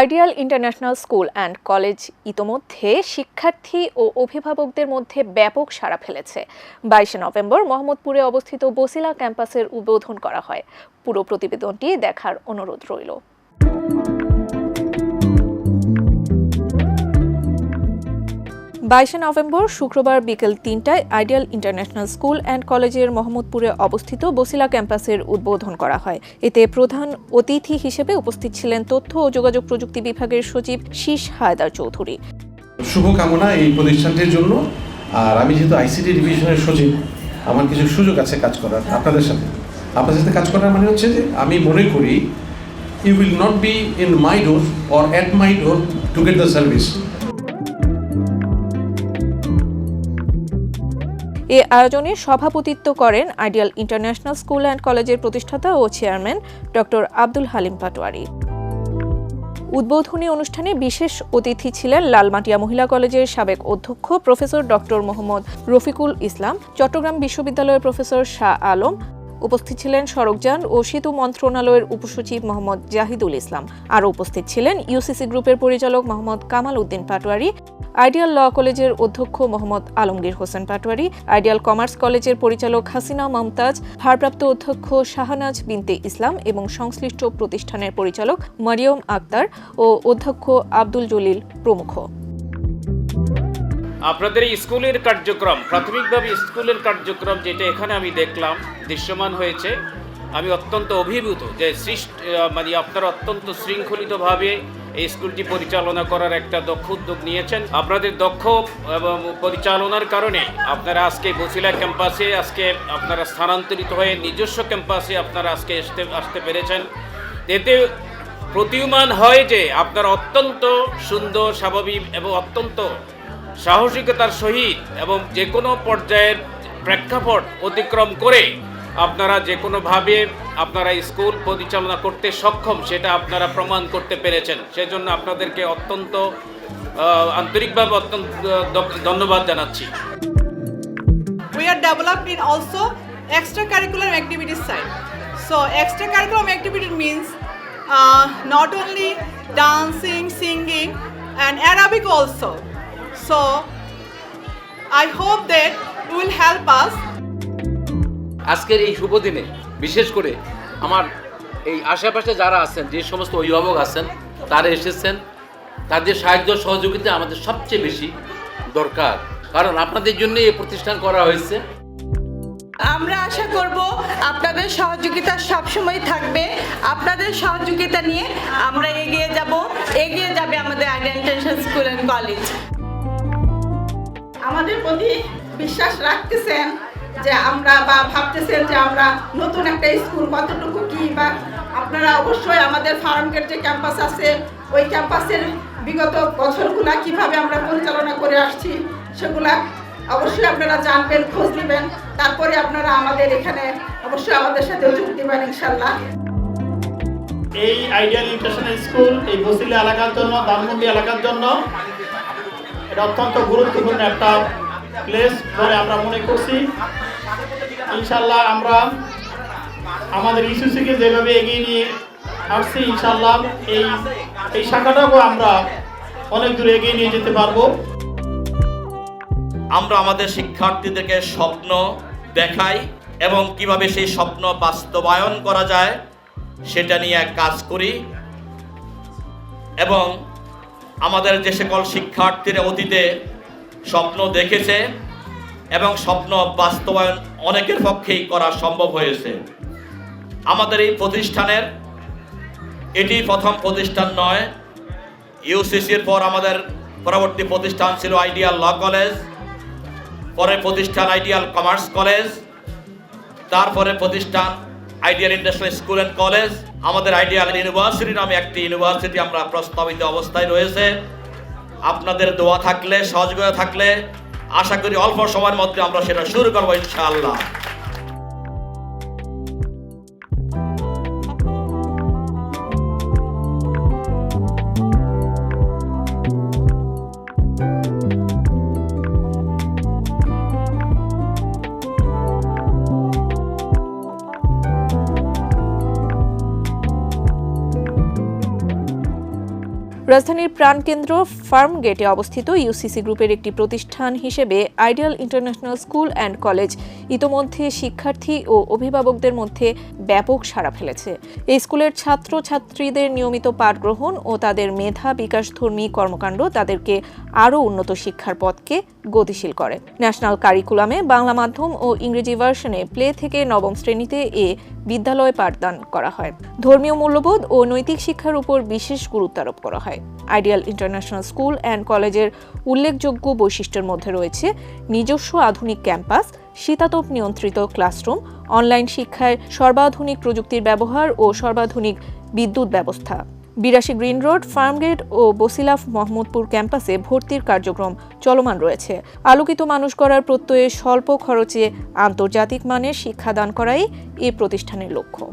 Ideal international school and college ইতোমধ্যে শিক্ষার্থী ও অভিভাবকদের মধ্যে ব্যাপক সাড়া ফেলেছে। বাইশে নভেম্বর মোহাম্মদপুরে অবস্থিত বসিলা ক্যাম্পাসের উদ্বোধন করা হয়। পুরো প্রতিবেদনটি দেখার অনুরোধ রইল। বাইশে নভেম্বর শুক্রবার বিকেল তিনটায় আইডিয়াল ইন্টারন্যাশনাল স্কুল অ্যান্ড কলেজের মোহাম্মদপুরে অবস্থিত বসিলা ক্যাম্পাসের উদ্বোধন করা হয়। এতে প্রধান অতিথি হিসেবে উপস্থিত ছিলেন তথ্য ও যোগাযোগ প্রযুক্তি বিভাগের সচিব শীষ হায়দার চৌধুরী। শুভকামনা এই প্রতিষ্ঠানটির জন্য। আর আমি যেহেতু আইসিটি ডিভিশনের সচিব, আমার কিছু সুযোগ আছে কাজ করার আপনাদের সাথে। আপনাদের সাথে কাজ করার মানে হচ্ছে যে আমি মনে করি you will not be in my door or at my door to get the service এ আয়োজনে সভাপতিত্ব করেন আইডিয়াল ইন্টারন্যাশনাল স্কুল অ্যান্ড কলেজের প্রতিষ্ঠাতা ও চেয়ারম্যান ডক্টর আব্দুল হালিম পাটোয়ারি। উদ্বোধনী অনুষ্ঠানে বিশেষ অতিথি ছিলেন লালমাটিয়া মহিলা কলেজের সাবেক অধ্যক্ষ প্রফেসর ডক্টর মোহাম্মদ রফিকুল ইসলাম, চট্টগ্রাম বিশ্ববিদ্যালয়ের প্রফেসর শাহ আলম উপস্থিত ছিলেন সড়কযান ও সেতু মন্ত্রণালয়ের উপসচিব মোহাম্মদ জাহিদুল ইসলাম। আরও উপস্থিত ছিলেন ইউসিসি গ্রুপের পরিচালক মোহাম্মদ কামাল উদ্দিন পাটোয়ারি আইডিয়াল ল কলেজের অধ্যক্ষ মোহাম্মদ আলমগীর হোসেন পাটোয়ারি আইডিয়াল কমার্স কলেজের পরিচালক হাসিনা মমতাজ, ভারপ্রাপ্ত অধ্যক্ষ শাহনাজ বিনতে ইসলাম এবং সংশ্লিষ্ট প্রতিষ্ঠানের পরিচালক মারিয়ম আক্তার ও অধ্যক্ষ আব্দুল জলিল প্রমুখ। আপনাদের স্কুলের কার্যক্রম, প্রাথমিকভাবে স্কুলের কার্যক্রম যেটা এখানে আমি দেখলাম, দৃশ্যমান হয়েছে। আমি অত্যন্ত অভিভূত যে সৃষ্টি মানে আপনারা অত্যন্ত শৃঙ্খলিতভাবে এই স্কুলটি পরিচালনা করার একটা দক্ষ উদ্যোগ নিয়েছেন। আপনাদের দক্ষ এবং পরিচালনার কারণে আপনারা আজকে বসিলা ক্যাম্পাসে, আজকে আপনারা স্থানান্তরিত হয়ে নিজস্ব ক্যাম্পাসে আপনারা আজকে আসতে আসতে পেরেছেন। এতে প্রতীয়মান হয় যে আপনারা অত্যন্ত সুন্দর, স্বাভাবিক এবং অত্যন্ত সাহসিকতার সহিত এবং যে কোনো পর্যায়ের প্রেক্ষাপট অতিক্রম করে আপনারা যে কোনোভাবে আপনারা স্কুল পরিচালনা করতে সক্ষম সেটা আপনারা প্রমাণ করতে পেরেছেন সেজন্য আপনাদেরকে অত্যন্ত আন্তরিকভাবে অত্যন্ত ধন্যবাদ জানাচ্ছি we are developed in also extracurricular activities side. So extracurricular activity means uh, not only dancing, singing, and Arabic also. So I hope that it will help us. আজকের এই শুভ দিনে বিশেষ করে আমার এই আশেপাশে যারা আছেন যে সমস্ত অভিভাবক আছেন তারা এসেছেন তাদের সাহায্য সহযোগিতা আমাদের সবচেয়ে বেশি দরকার। কারণ আপনাদের জন্য এই প্রতিষ্ঠান করা হয়েছে। আমরা আশা করব আপনাদের সহযোগিতা সবসময় থাকবে। আপনাদের সহযোগিতা নিয়ে আমরা এগিয়ে যাব। এগিয়ে যাবে আমাদের idea international school and college আমাদের প্রতি বিশ্বাস রাখতেছেন যে আমরা বা ভাবতেছেন যে আমরা নতুন একটা স্কুল কতটুকু কি বা আপনারা অবশ্যই আমাদের ফার্ম গেট যে ক্যাম্পাস আছে, ওই ক্যাম্পাসের বিগত বছরগুলা কীভাবে আমরা পরিচালনা করে আসছি সেগুলা অবশ্যই আপনারা জানবেন, খোঁজ নেবেন। তারপরে আপনারা আমাদের এখানে অবশ্যই আমাদের সাথে যোগ দেবেন ইনশাল্লাহ। এই আইডিয়াল ইন্টারন্যাশনাল স্কুল এই বসিলা এলাকার জন্য ধানমন্ডি এলাকার জন্য এটা অত্যন্ত গুরুত্বপূর্ণ একটা প্লেস বলে আমরা মনে করছি। ইনশাল্লাহ আমরা আমাদের ইস্যুসিকে যেভাবে এগিয়ে নিয়ে আসছি ইনশাল্লাহ এই এই শাখাটাকেও আমরা অনেক দূর এগিয়ে নিয়ে যেতে পারব। আমরা আমাদের শিক্ষার্থীদেরকে স্বপ্ন দেখাই এবং কীভাবে সেই স্বপ্ন বাস্তবায়ন করা যায় সেটা নিয়ে কাজ করি। এবং আমাদের যে সকল শিক্ষার্থীরা অতীতে স্বপ্ন দেখেছে এবং স্বপ্ন বাস্তবায়ন অনেকের পক্ষেই করা সম্ভব হয়েছে। আমাদের এই প্রতিষ্ঠানের, এটি প্রথম প্রতিষ্ঠান নয়, ইউসিসির পর আমাদের পরবর্তী প্রতিষ্ঠান ছিল আইডিয়াল ল কলেজ পরে প্রতিষ্ঠান আইডিয়াল কমার্স কলেজ, তারপরে প্রতিষ্ঠান ideal industrial school and college আমাদের আইডিয়াল ইউনিভার্সিটি নামে একটি ইউনিভার্সিটি আমরা প্রস্তাবিত অবস্থায় রয়েছে। আপনাদের দোয়া থাকলে, সহযোগিতা থাকলে, আশা করি অল্প সময়ের মধ্যে আমরা সেটা শুরু করব ইনশাআল্লাহ। রাজধানীর প্রাণকেন্দ্র ফার্ম গেটে অবস্থিত ইউসিসি গ্রুপের একটি প্রতিষ্ঠান হিসেবে ideal international school and college ইতোমধ্যে শিক্ষার্থী ও অভিভাবকদের মধ্যে ব্যাপক সাড়া ফেলেছে। এই স্কুলের ছাত্র ছাত্রীদের নিয়মিত পাঠ গ্রহণ ও তাদের মেধা বিকাশধর্মী কর্মকাণ্ড তাদেরকে আরও উন্নত শিক্ষার পথকে গতিশীল করে। ন্যাশনাল কারিকুলামে বাংলা মাধ্যম ও ইংরেজি ভার্সনে প্লে থেকে নবম শ্রেণীতে এ বিদ্যালয় পাঠদান করা হয়। ধর্মীয় মূল্যবোধ ও নৈতিক শিক্ষার উপর বিশেষ গুরুত্ব আরোপ করা হয়। আইডিয়াল ইন্টারন্যাশনাল স্কুল অ্যান্ড কলেজের উল্লেখযোগ্য বৈশিষ্ট্যের মধ্যে রয়েছে নিজস্ব আধুনিক ক্যাম্পাস, শীতাতপ নিয়ন্ত্রিত ক্লাসরুম, অনলাইন শিক্ষায় সর্বাধুনিক প্রযুক্তির ব্যবহার ও সর্বাধুনিক বিদ্যুৎ ব্যবস্থা। বিরাশি গ্রিন রোড, ফার্মগেট ও বসিলাফ মোহাম্মদপুর ক্যাম্পাসে ভর্তির কার্যক্রম চলমান রয়েছে। আলোকিত মানুষ করার প্রত্যয়ে স্বল্প খরচে আন্তর্জাতিক মানের শিক্ষাদান করাই এ প্রতিষ্ঠানের লক্ষ্য।